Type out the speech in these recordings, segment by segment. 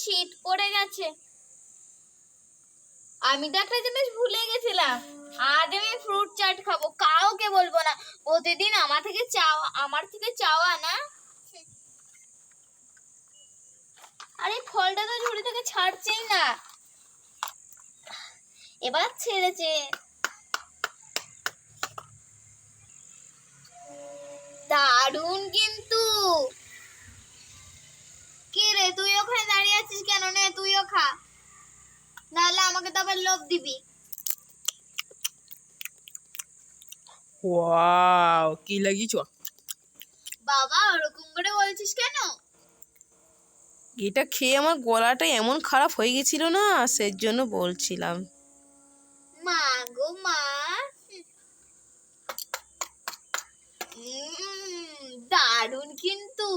শীত পড়ে গেছে। আমি তো একটা জিনিস ভুলে গেছিলাম। আজ আমি ফ্রুট চাট খাব, কাউকে বলব না। প্রতিদিন আমার থেকে চাওয়া আমার থেকে চাওয়া না। আরে, ফলটা তো ঝুড়ি থেকে ছাড়ছেই না। এবার ছেড়েছে। দারুণ কিন্তু। কেন নে তুইও খা। নাহলে আমাকে তো আবার লোভ দিবি। ওয়াও কি লাগিয়েছ? বাবা ওরকম করে বলছিস কেন? এটা খেয়ে আমার গলাটা এমন খারাপ হয়ে গেছিল না সেই জন্য বলছিলাম। মা গো মা। দারুণ কিন্তু।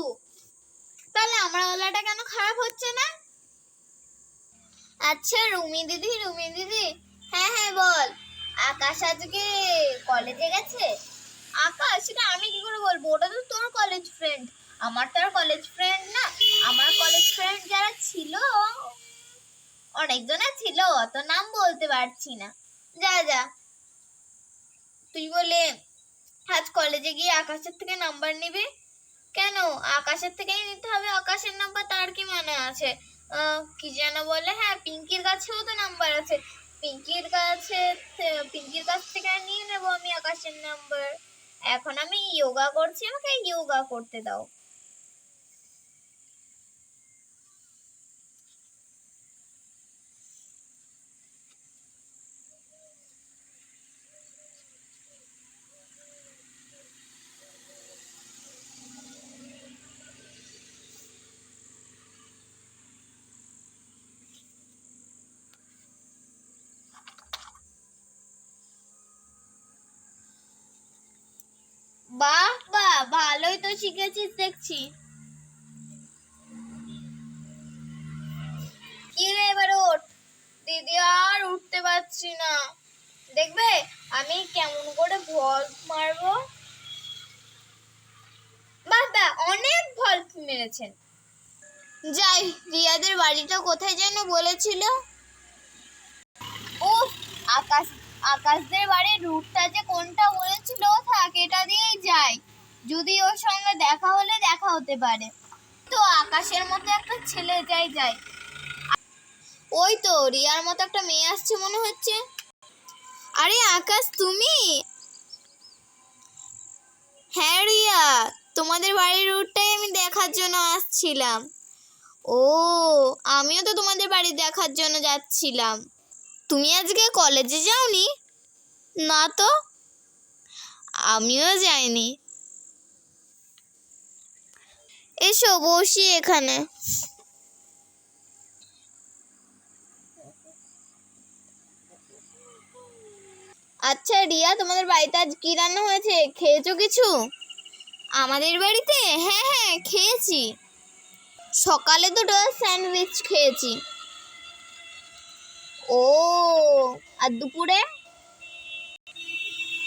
তাহলে আমার গলাটা কেন খারাপ হচ্ছে না? আচ্ছা রুমি দিদি রুমি দিদি। হ্যাঁ হ্যাঁ বল। আকাশ আজকে কলেজে গেছে? আকাশ, সেটা আমি কি করে বলব? ওটা তো তোর কলেজ ফ্রেন্ড আমার তো আর কলেজ ফ্রেন্ড না। আমার কলেজ ফ্রেন্ড যারা ছিল অনেকজনের ছিল, অত নাম বলতে পারছি না। যা যা। তুই বলে, আজ কলেজে গিয়ে আকাশের থেকে নাম্বার নিবি? কেন? আকাশের থেকেই নিতে হবে। আকাশের নাম্বার তার কি মানে আছে? কি যেন বলে? হ্যাঁ পিঙ্কির কাছেও তো নাম্বার আছে। পিঙ্কির কাছে, পিঙ্কির কাছ থেকে নিয়ে নেব আমি আকাশের নাম্বার এখন আমি যোগা করছি, আমাকে ইয়োগা করতে দাও। শিখেছিস, দেখছি। কি রে, এবার ওঠ। দিদি আর উঠতে পারছি না। দেখবে, আমি কেমন করে ভল মারবো? বাহ অনেক ভল মেরেছেন। যাই, রিয়াদের বাড়িটা কোথায় যেন বলেছিল। ও আকাশ, আকাশদের বাড়ির রুটটা যে কোনটা বলেছিল থাক, এটা দিয়েই যাই। যদি ওর সঙ্গে দেখা হলে দেখা হতে পারে। তো আকাশের মতো একটা ছেলে যাই যাই। ওই তো রিয়ার মতো একটা মেয়ে আসছে মনে হচ্ছে। আরে আকাশ, তুমি? হ্যাঁ রিয়া, তোমাদের বাড়ির রুটটাই আমি দেখার জন্য আসছিলাম। ও, আমিও তো তোমাদের বাড়ি দেখার জন্য যাচ্ছিলাম। তুমি আজকে কলেজে যাওনি? না তো। আমিও যাইনি। এসো বসি এখানে। আচ্ছা রিয়া, তোমাদের বাড়িতে আজ কি রান্না হয়েছে? খেয়েছো কিছু? আমাদের বাড়িতে? হ্যাঁ হ্যাঁ খেয়েছি। সকালে দুটো স্যান্ডউইচ খেয়েছি। ও, আর দুপুরে?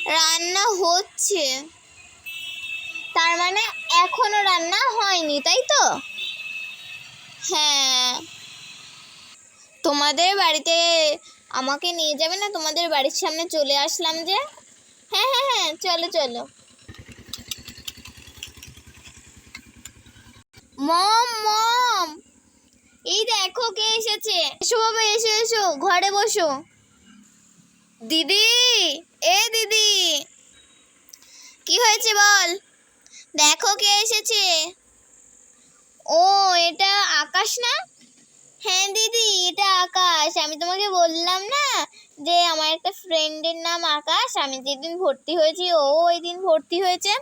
রান্না হচ্ছে। তার মানে এখনও রান্না হয়নি, তাই তো? হ্যাঁ। তোমাদের বাড়িতে আমাকে নিয়ে যাবে না? তোমাদের বাড়ির সামনে চলে আসলাম যে। হ্যাঁ হ্যাঁ হ্যাঁ চলো চলো। মম মম! এই দেখো কে এসেছে। এসো বাবা, এসো এসো, ঘরে বসো। দিদি, এ দিদি। কি হয়েছে বল? দেখো কে এসেছে। ও, এটা আকাশ না? হ্যাঁ দিদি, এটা আকাশ। আমি তোমাকে বললাম না যে আমার একটা ফ্রেন্ডের নাম আকাশ। আমি যেদিন ভর্তি হয়েছি, ও ওই দিন ভর্তি হয়েছে।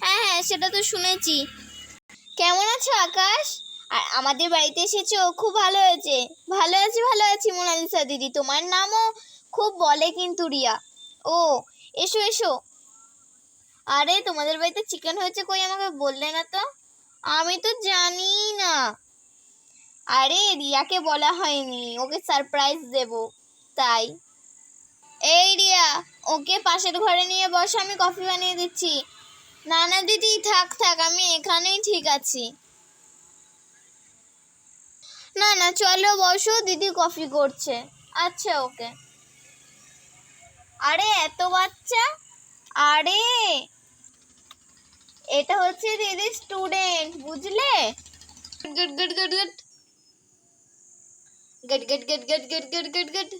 হ্যাঁ হ্যাঁ সেটা তো শুনেছি। কেমন আছো আকাশ? আর আমাদের বাড়িতে এসেছ, খুব ভালো হয়েছে। ভালো আছি ভালো আছি মোনালিসা দিদি। তোমার নামও খুব বলে কিন্তু রিয়া। ও, এসো এসো। আরে, তোমাদের বাড়িতে চিকেন হয়েছে কই আমাকে বললে না তো? আমি তো জানি না। আরে, রিয়াকে বলা হয়নি, ওকে সারপ্রাইজ দেব, তাই। এই রিয়া, ওকে পাশের ঘরে নিয়ে বসে, আমি কফি বানিয়ে দিচ্ছি। না না দিদি, থাক থাক, আমি এখানেই ঠিক আছি। না না, চলো বসো, দিদি কফি করছে। আচ্ছা ওকে। আরে, এত বাচ্চা? আরে এটা হচ্ছে দিদি স্টুডেন্ট বুঝলে? Good good good good good good good good good good good good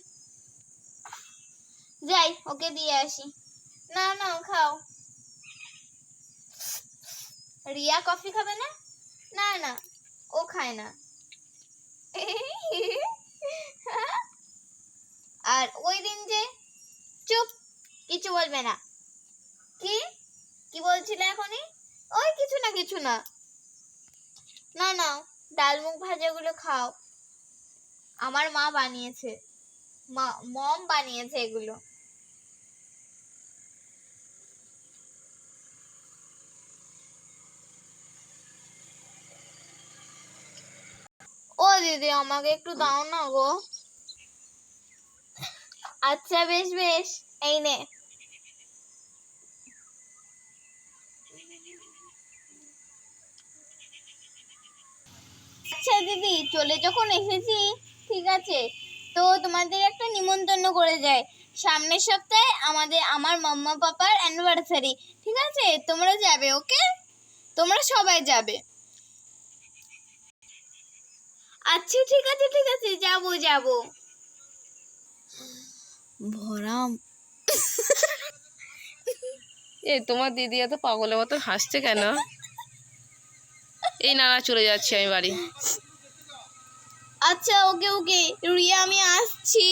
যাই ওকে দিয়ে আসি। না না খাও। রিয়া কফি খাবে না? না না ও খায় না। আর ওই দিন যে চুপ কিছু বলবে না। কি? কি বলছিলে এখনই? ওই কিছু না কিছু না। না না ডাল মুখ ভাজাগুলো খাও। আমার মা বানিয়েছে। মা, মম বানিয়েছে এগুলো। ও দিদি, আমাকে একটু দাও না গো। আচ্ছা বেশ বেশ। এই নে। আচ্ছা দিদি চলে যখন এসেছি ঠিক আছে? তো তোমাদের একটা নিমন্ত্রণ করে যায় সামনের সপ্তাহে আমাদের আমার মাম্মা পাপার অ্যানিভার্সারি ঠিক আছে? তোমরা যাবে ওকে? তোমরা সবাই যাবে। আচ্ছা ঠিক আছে ঠিক আছে যাব যাব। ভরাম। এ তোমার দিদি এত পাগলের মতো হাসছে কেন? এই না চলে যাচ্ছি আমি বাড়ি। আচ্ছা ওকে ওকে রিয়া আমি আসছি।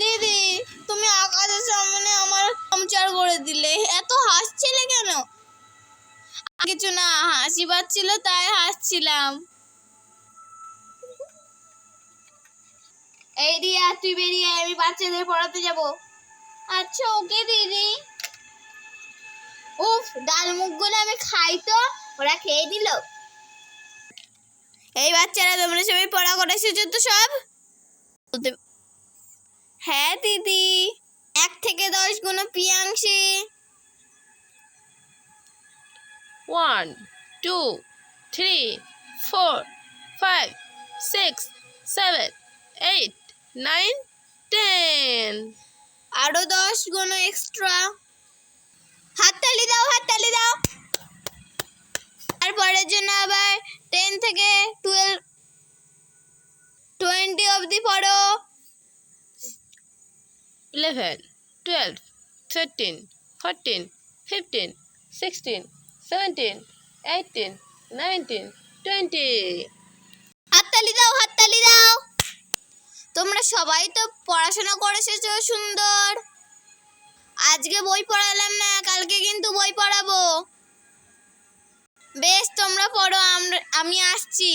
দিদি, তুমি আকাশের সামনে আমার পাংচার করে দিলে। এত হাসছিলে কেন? কিছু না, হাসি পাচ্ছিল, তাই হাসছিলাম। এই রিয়া, তুই বেরিয়ে আমি বাচ্চাদের পড়াতে যাব। আচ্ছা ওকে, দিদি। উফ ডাল মুখগুলো আমি খাই তো ওরা খেয়ে দিল এই বাচ্চারা তোমরা সবাই পড়া করে এসেছ তো সব? হ্যাঁ দিদি। এক থেকে দশ গুণ Piyanshi one two three four five six seven eight nine ten. আরও দশ গুণ এক্সট্রা। হাততালি দাও হাততালি দাও। তারপরের জন্য আবার টেন থেকে টুয়েলভ টোয়েন্টি অবধি পড়ো। Eleven twelve thirteen fourteen fifteen sixteen seventeen eighteen nineteen twenty হাততালি দাও হাততালি দাও। তোমরা সবাই তো পড়াশোনা করে এসেছ সুন্দর। আজকে বই পড়ালাম না কালকে কিন্তু বই পড়াবো। বেশ তোমরা পড়ো আমি আসছি।